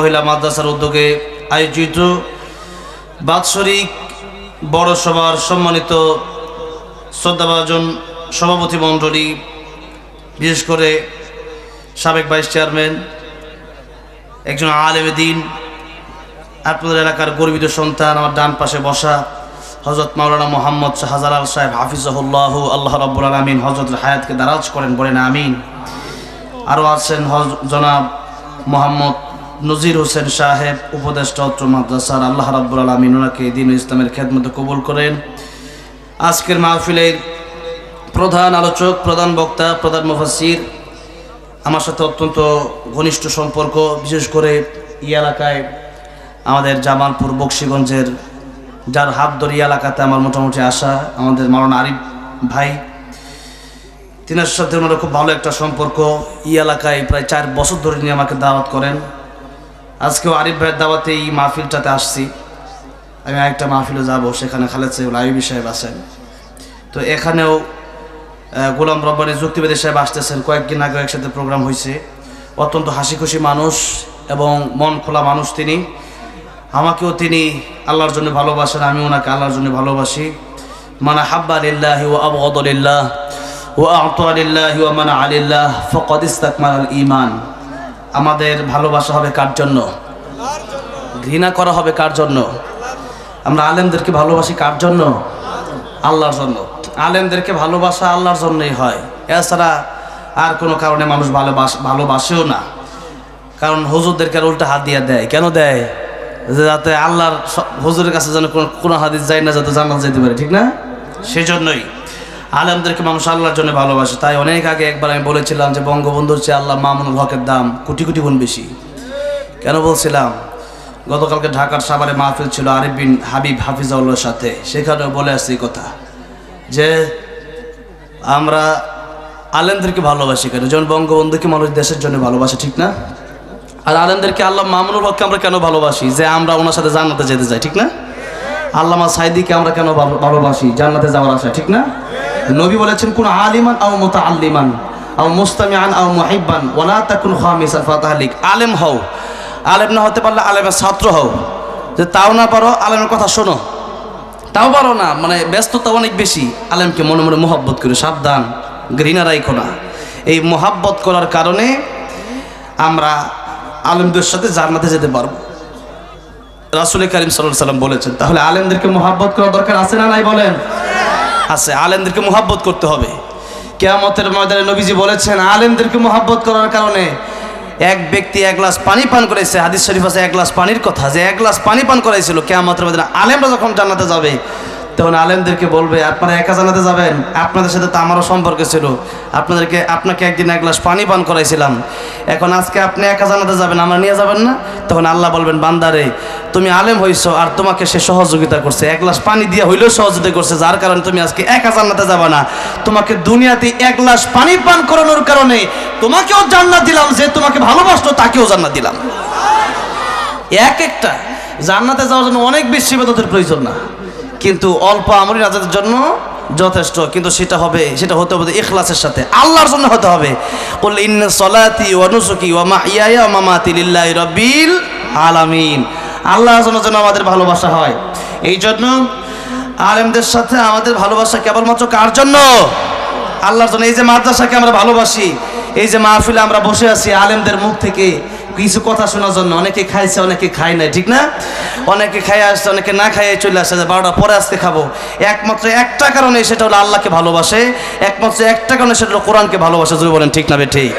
মহিলা মাদ্রাসার উদ্যোগে আয়োজিত বাৎসরিক বড় সভার সম্মানিত শ্রদ্ধাভাজন সভাপতি মণ্ডলী, বিশেষ করে সাবেক ভাইস চেয়ারম্যান, একজন আলেমে দিন, আপনাদের এলাকার গর্বিত সন্তান, আমার ডান পাশে বসা হজরত মাওলানা মোহাম্মদ শাহজাল সাহেব হাফিজাহুল্লাহ, আল্লাহ রাব্বুল আলমিন হজরতের হায়াতকে দারাজ করেন বলেন আমিন। আরও আছেন হজ জনাব মোহাম্মদ নজির হোসেন সাহেব, উপদেষ্টা অত্র মাদ্রাসার আল্লাহ রাব্বুল আলমিন ওনাকে দিন ইসলামের খেদমতে কবুল করেন। আজকের মাহফিলের প্রধান আলোচক, প্রধান বক্তা, প্রধান মুফাসির আমার সাথে অত্যন্ত ঘনিষ্ঠ সম্পর্ক, বিশেষ করে এই এলাকায় আমাদের জামালপুর বক্সিগঞ্জের যার হাত ধরে এলাকাতে আমার মোটামুটি আসা আমাদের মারণ আরিফ ভাই, তিনার সাথে ওনারা খুব ভালো একটা সম্পর্ক। এই এলাকায় প্রায় চার বছর ধরে নিয়ে আমাকে দাওয়াত করেন। আজকেও আরিফ ভাইয়ের দাওয়াতে এই মাহফিলটাতে আসছি। আমি আরেকটা মাহফিলে যাব, সেখানে খালেদ সাহেব, আইবি সাহেব আছেন। তো এখানেও গোলাম রব্বানি যুক্তিবাদী সাহেব আসতেছেন। কয়েকদিন আগে একসাথে প্রোগ্রাম হয়েছে। অত্যন্ত হাসি খুশি মানুষ এবং মন খোলা মানুষ তিনি। আমাকেও তিনি আল্লাহর জন্য ভালোবাসেন, আমি ওনাকে আল্লাহর জন্য ভালোবাসি। মানে হাব্বা লিল্লাহি ও আবগদলিল্লাহ ও আতলিল্লাহি ও মানে আলিল্লাহ, ফকদ ইস্তাকমাল ইমান আমাদের ভালোবাসা হবে কার জন্য? ঘৃণা করা হবে কার জন্য? আমরা আলেমদেরকে ভালোবাসি কার জন্য? আল্লাহর জন্য। আলেমদেরকে ভালোবাসা আল্লাহর জন্যই হয়। এছাড়া আর কোনো কারণে মানুষ ভালোবাস ভালোবাসেও না। কারণ হুজুরদেরকে আর উল্টা হাত দিয়ে দেয়। কেন দেয়? যে যাতে আল্লাহর হুজুরের কাছে যেন কোনো- কোনো হাদিস যায় না, যাতে জানা যেতে পারে। ঠিক না? সেজন্যই। আলেমদেরকে মানুষ আল্লাহর জন্য ভালোবাসে। তাই অনেক আগে একবার আমি বলেছিলাম যে বঙ্গবন্ধুর চেয়ে আল্লাহ মামুনুল হকের দাম কোটি কোটি গুণ বেশি। কেন বলছিলাম? গতকালকে ঢাকার সাভারে মাহফিল ছিল আরিফ বিন হাবিব হাফিজাউল্লাহর সাথে। সেখানেও বলে আসছি কথা যে, আমরা আলেমদেরকে ভালোবাসি কেন? যেমন বঙ্গবন্ধুকে মানুষ দেশের জন্য ভালোবাসে, ঠিক না? আর আলেমদেরকে আল্লাহ মামুনুল হককে আমরা কেন ভালোবাসি? যে আমরা ওনার সাথে জান্নাতে যেতে চাই, ঠিক না? আল্লামা সাইদিকে আমরা কেন ভালো- ভালোবাসি? জান্নাতে যাওয়ার আশা ঠিক না? নবী বলেছেন, কোন আলিমান আও মোতা আল্লিমান আও মুস্তামিয়ান আও মুহিব্বান, ওয়ালা তাকুন খামিসান ফাতাহলিক। আলেম হও। আলেম না হতে পারলে আলেমের ছাত্র হও। যে তাও না পারো, আলেমের কথা শোনো। তাও পারো না মানে ব্যস্ততা অনেক বেশি। আলেমকে মনে মনে মোহাব্বত করে, সাবধান ঘৃণা রাইখো না এই মোহাব্বত করার কারণে আমরা আলেমদের সাথে জান্নাতে যেতে পারব। রাসুল করিম সাল্লাম বলেছেন, তাহলে আলেমদেরকে মোহাব্বত করা দরকার আছে না নাই বলেন? আছে, আলেমদেরকে মোহাব্বত করতে হবে। কেয়ামতের ময়দানে নবীজি বলেছেন, আলেমদেরকে মোহাব্বত করার কারণে এক ব্যক্তি এক গ্লাস পানি পান করেছে, হাদিস শরীফ আছে এক গ্লাস পানির কথা, যে এক গ্লাস পানি পান করাইছিল, কেয়ামতের ময়দানে আলেমরা যখন জানাতে যাবে তখন আলেমদেরকে বলবে, আপনারা একা জানাতে যাবেন? আপনাদের সাথে তো আমারও সম্পর্ক ছিল। আপনাদেরকে, আপনাকে একদিন এক গ্লাস পানি পান করাইছিলাম। এখন আজকে আপনি একা জানাতে যাবেন, আমরা নিয়ে যাবেন না? তখন আল্লাহ বলবেন, বান্দারে, তুমি আলেম হইছো আর তোমাকে সে সহযোগিতা করছে। এক গ্লাস পানি দিয়ে হইলেও সহযোগিতা করছে, যার কারণে তুমি আজকে একা জান্নাতে যাবে না। তোমাকে দুনিয়াতে এক গ্লাস পানি পান করানোর কারণে তোমাকেও জান্নাত দিলাম, যে তোমাকে ভালোবাসতো তাকেও জান্নাত দিলাম। এক একটা। জান্নাতে যাওয়ার জন্য অনেক বেশি ইবাদতের প্রয়োজন না। কিন্তু অল্প আমরি রাজাদের জন্য যথেষ্ট, কিন্তু সেটা হবে, সেটা হতে হবে ইখলাসের সাথে। আল্লাহর জন্য হতে হবে। কুল ইন্না সলাতি ওয়া নুসুকি ওয়া মাহইয়ায়া ওয়া মামাতি লিল্লাহি রাব্বিল আলামিন। আল্লাহর জন্য যেন আমাদের ভালোবাসা হয়। এই জন্য আলেমদের সাথে আমাদের ভালোবাসা কেবলমাত্র কার জন্য? আল্লাহর জন্য। এই যে মাদ্রাসাকে আমরা ভালোবাসি, এই যে মাহফিলে আমরা বসে আছি আলেমদের মুখ থেকে কিছু কথা শোনার জন্য অনেকে খাইছে, অনেকে খায় নাই, ঠিক না? অনেকে খাই আসছে, অনেকে না খাইয়ে চলে আসছে, বারোটা পরে আসতে খাব। একমাত্র একটা কারণে সেটা হলো আল্লাহকে ভালোবাসে, একমাত্র একটা কারণে সেটা হলো কোরআনকে ভালোবাসে যদি বলেন, ঠিক না বে ঠিক?